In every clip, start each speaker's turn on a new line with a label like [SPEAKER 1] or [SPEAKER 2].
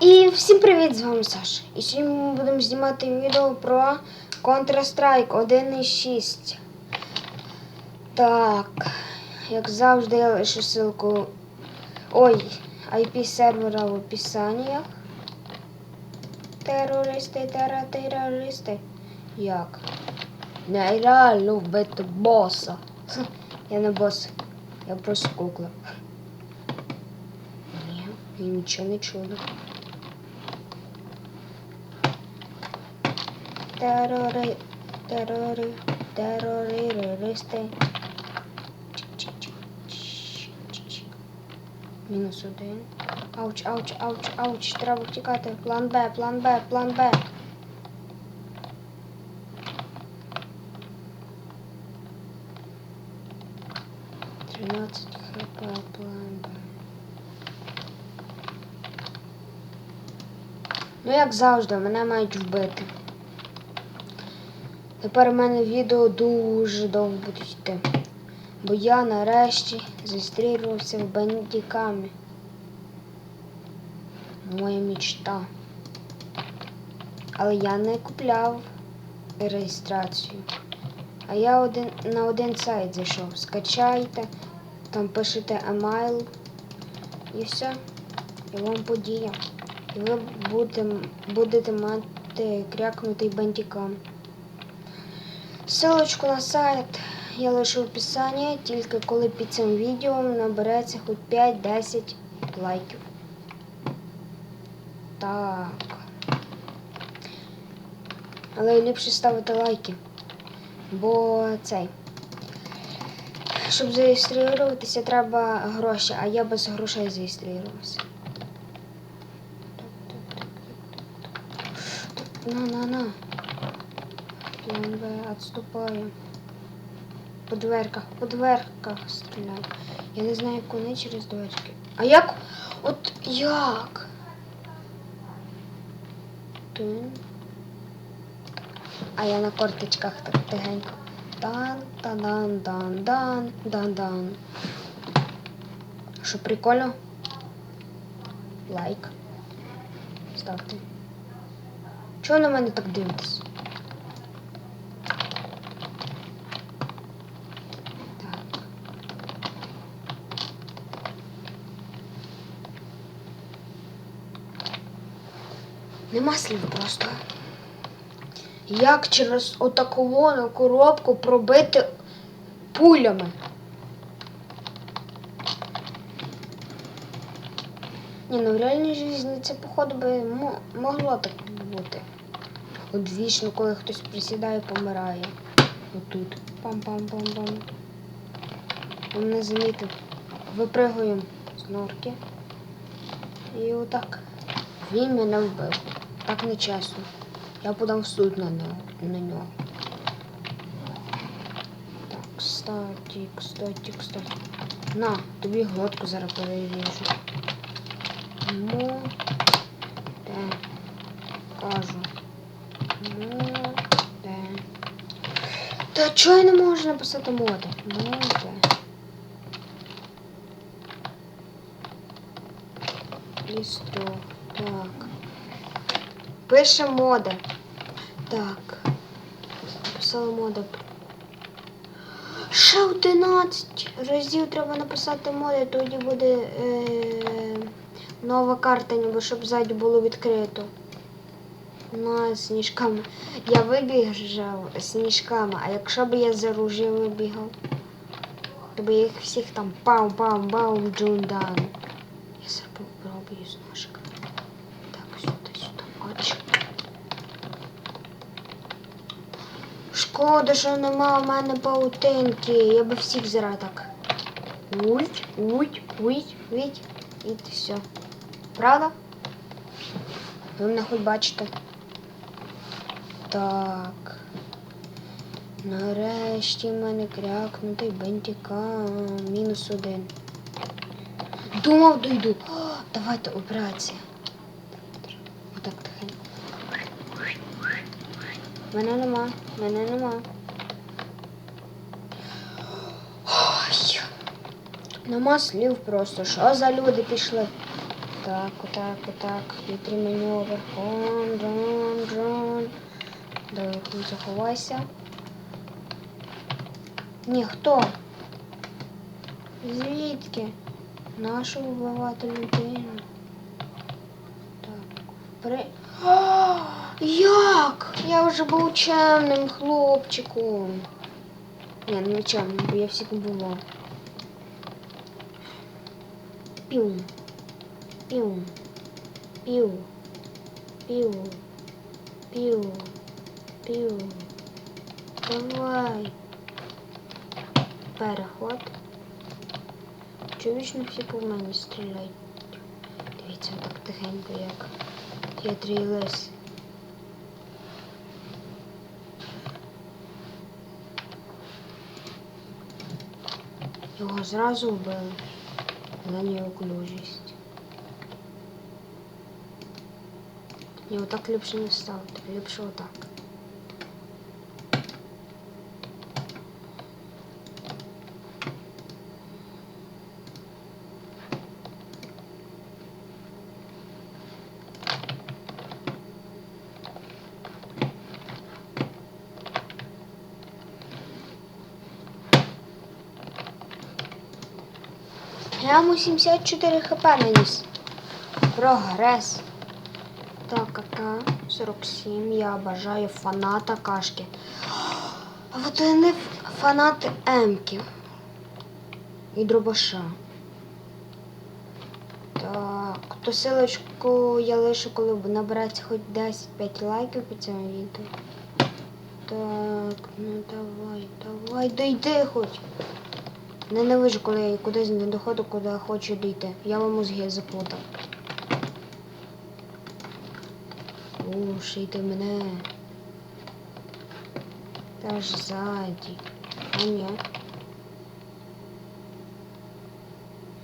[SPEAKER 1] І всім привіт, з вами Саша. І сьогодні ми будемо знімати відео про Counter-Strike 1.6. Так, як завжди, я лишу ссылку. Ой, IP сервера в описаннях. Терористи, терористи. Як? Нереально вбити боса. Я не бос, я просто кукла. Ні, я нічого не чула. Терори, терори, терористи. Мінус один. Ауч, ауч, ауч, ауч. Треба втікати. План Б, план Б, план Б. Тринадцять хп, план Б. Ну, як завжди, мене мають вбити. Тепер у мене відео дуже довго буде йти. Бо я нарешті зустрілювався в бандиками. Моя мечта. Але я не купляв реєстрацію. А я один, на один сайт зайшов. Скачайте, там пишете емайл і все. І вам подія. І ви будете, будете мати крякнутий бандикам. Ссылочку на сайт я лишу в описанні, тільки коли під цим відео набереться хоч 5-10 лайків. Так. Але ліпше ставити лайки. Бо цей. Щоб зареєструватися, треба гроші, а я без грошей зареєструвався. На, на. Отступаю. По дверках, по дверках стріляю. Я не знаю, як вони через дверки. А як? От як? Тин. А я на корточках так тихенько. Дан, дан, дан, дан, дан, дан, дан. Що прикольно? Лайк. Ставте. Чого на мене так дивитесь? Нема слів просто. Як через отаку вону коробку пробити пулями? Ні, ну в реальній житті це походу би могло так бути. От вічно, коли хтось присідає, помирає. Отут. Пам-пам-пам-пам. Не замітив. Випригуємо з норки. І отак. Він мене вбив. Так нечесно. Я подам в суд на нього. На нього. Так, кстати, кстати, кстати. На, тобі глотку зараз переріжу. Ну, де, кажу. Ну, де. Та чого я не можу написати моди? Ну, де. Лісто. Так. Пише мода. Так. Написала мода. Ще 11 разів треба написати моди, тоді буде е, нова карта, ніби щоб ззаді було відкрито. На сніжками. Я вибіжав сніжками, а якщо б я за ружья вибігав, то би їх всіх там пам-пам-пам джундан. Я зараз попробую з ножика. Так, сюди, сюди. Оч. Шкода, що нема в мене паутинки. Я би всіх зараз так. Уть, уть, уть, уть. І все. Правда? Ви мене хоч бачите. Так. Нарешті в мене крякнутий бентіка. Мінус один. Думав, дойду. О, давайте операція. Отак тихенько. Мене нема, мене нема. Ой. Нема слів просто. Що за люди пішли? Отак, отак, отак. Хитрий маневр. Он, дрон, дрон. Давай, не заховайся. Ні, хто? Звідки? Нашу вбивати людину. Так. При... Як? Я вже був чемним хлопчиком. Ні, не чемним, бо я всіх вбивав. Піу. Піу. Піу. Піу. Піу. Піу. Давай. Переход. Не всі по мені стріляють. Дивіться, так тихенько, як хитрий лис. Його зразу вбили за неуклюжість. І отак ліпше не ставити, ліпше отак. Я йому 74 хп наніс. Прогрес. Так, АК 47. Я бажаю фаната кашки. А от і не фанати Емки. І дробаша. Так, то силочку я лишу, коли набереться хоч 10-5 лайків під цим відео. Так, ну давай, давай, дойди хоч. Ненавижу, коли я кудись не доходжу, куди хочу дійти. Я вам мозги заплутав. Слушайте мене. Та ж ззаді. А ні.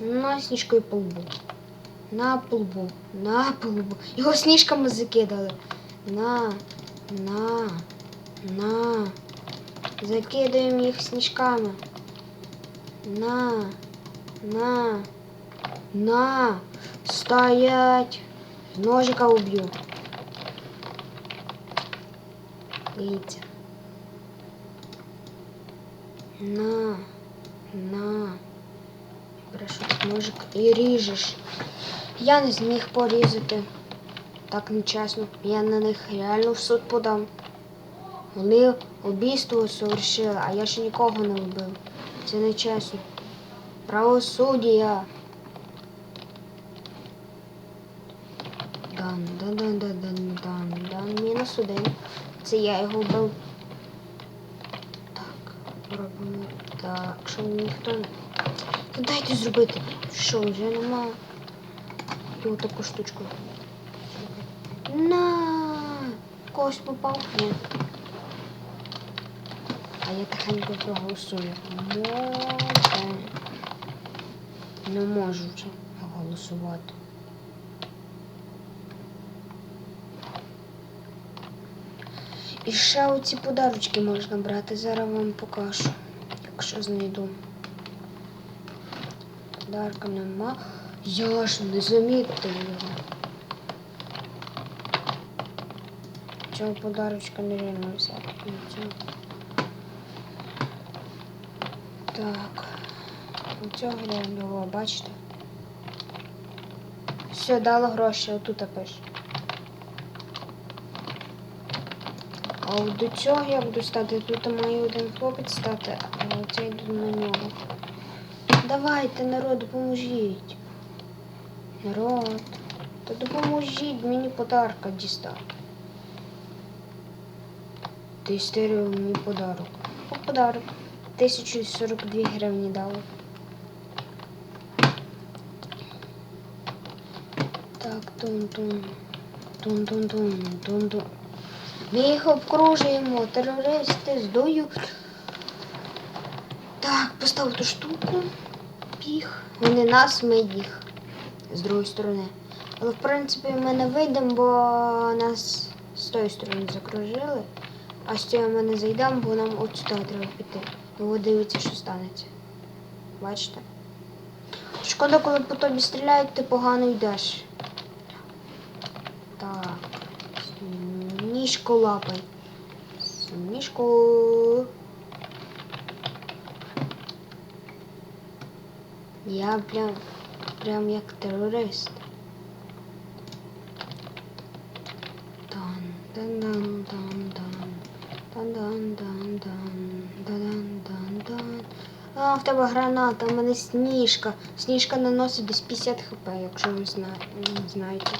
[SPEAKER 1] На сніжкою по лбу. На полбу. На полбу. Його сніжками закидали. На. На. На. Закидаємо їх сніжками. На, на, на, стоять. Ножика уб'ю. Дивіться. На, на. От ножик і ріжеш. Я не зміг порізати. Так нечесно. Я на них реально в суд подам. Вони убійство совершили, а я ще нікого не вбив. Це не чесно. Правосуддя. Дан, дан, дан, дан, дан, дан, дан. Мінус один. Це я його вбив. Так, робимо так, щоб ніхто не. Ну, Дайте зробити. Що, вже нема. І отаку штучку. На когось попав? Ні. А я тихенько проголосую. Може. Не можу вже голосувати. І ще оці подарочки можна брати. Зараз вам покажу, якщо знайду. Подарка нема. Я ж не замітив його. Цього подарочка не реально взяти. Цього. Так. Цього реального, бачите? Все, дало гроші, отут пише. А от до цього я буду стати. Тут має один хлопець стати, а оце йду на нього. Давайте, народ, допоможіть. Народ. Та допоможіть мені подарка дістати. Ти стерив мені подарок. О, подарок. 1042 гривні дали. Так, тун-тун. Тун-тун-тун. Тун-тун. Ми їх обкружуємо. Терористи здують. Так, постав ту штуку. Піх. Вони нас, ми їх. З другої сторони. Але в принципі ми не вийдемо, бо нас з тої сторони закружили. А з цієї ми не зайдемо, бо нам от сюди треба піти. Ну, от дивіться, що станеться. Бачите? Шкода, коли по тобі стріляють, ти погано йдеш. Так. Сніжку лапай. Сніжку. Я прям, прям як терорист. Дан, дан, дан, дан, дан. Дан, дан, дан, дан, дан, дан, дан. А, в тебе граната, у мене сніжка. Сніжка наносить десь 50 хп, якщо ви не знаєте.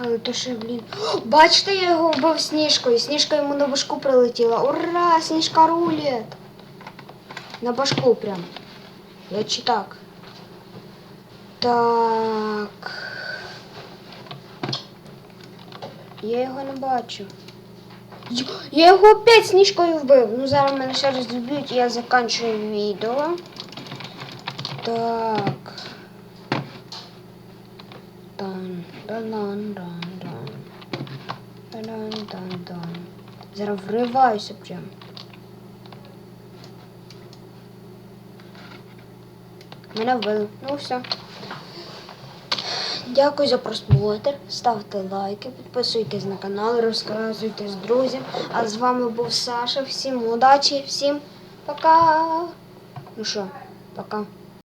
[SPEAKER 1] Але то ще, блін. Бачите, я його вбив сніжкою. Сніжка йому на башку прилетіла. Ура! Сніжка рулет! На башку прям. Я чи так. Так. Я його не бачу. Я його опять сніжкою вбив. Ну зараз мене ще раз і я закінчую відео. Так. Дан, дан, дан, дан. Дан, дан, дан. Зараз вриваюся прям. Мене вбили. Ну все. Дякую за просмотр. Ставте лайки, підписуйтесь на канал, розказуйте з друзям. А з вами був Саша. Всім удачі, всім пока. Ну що, пока.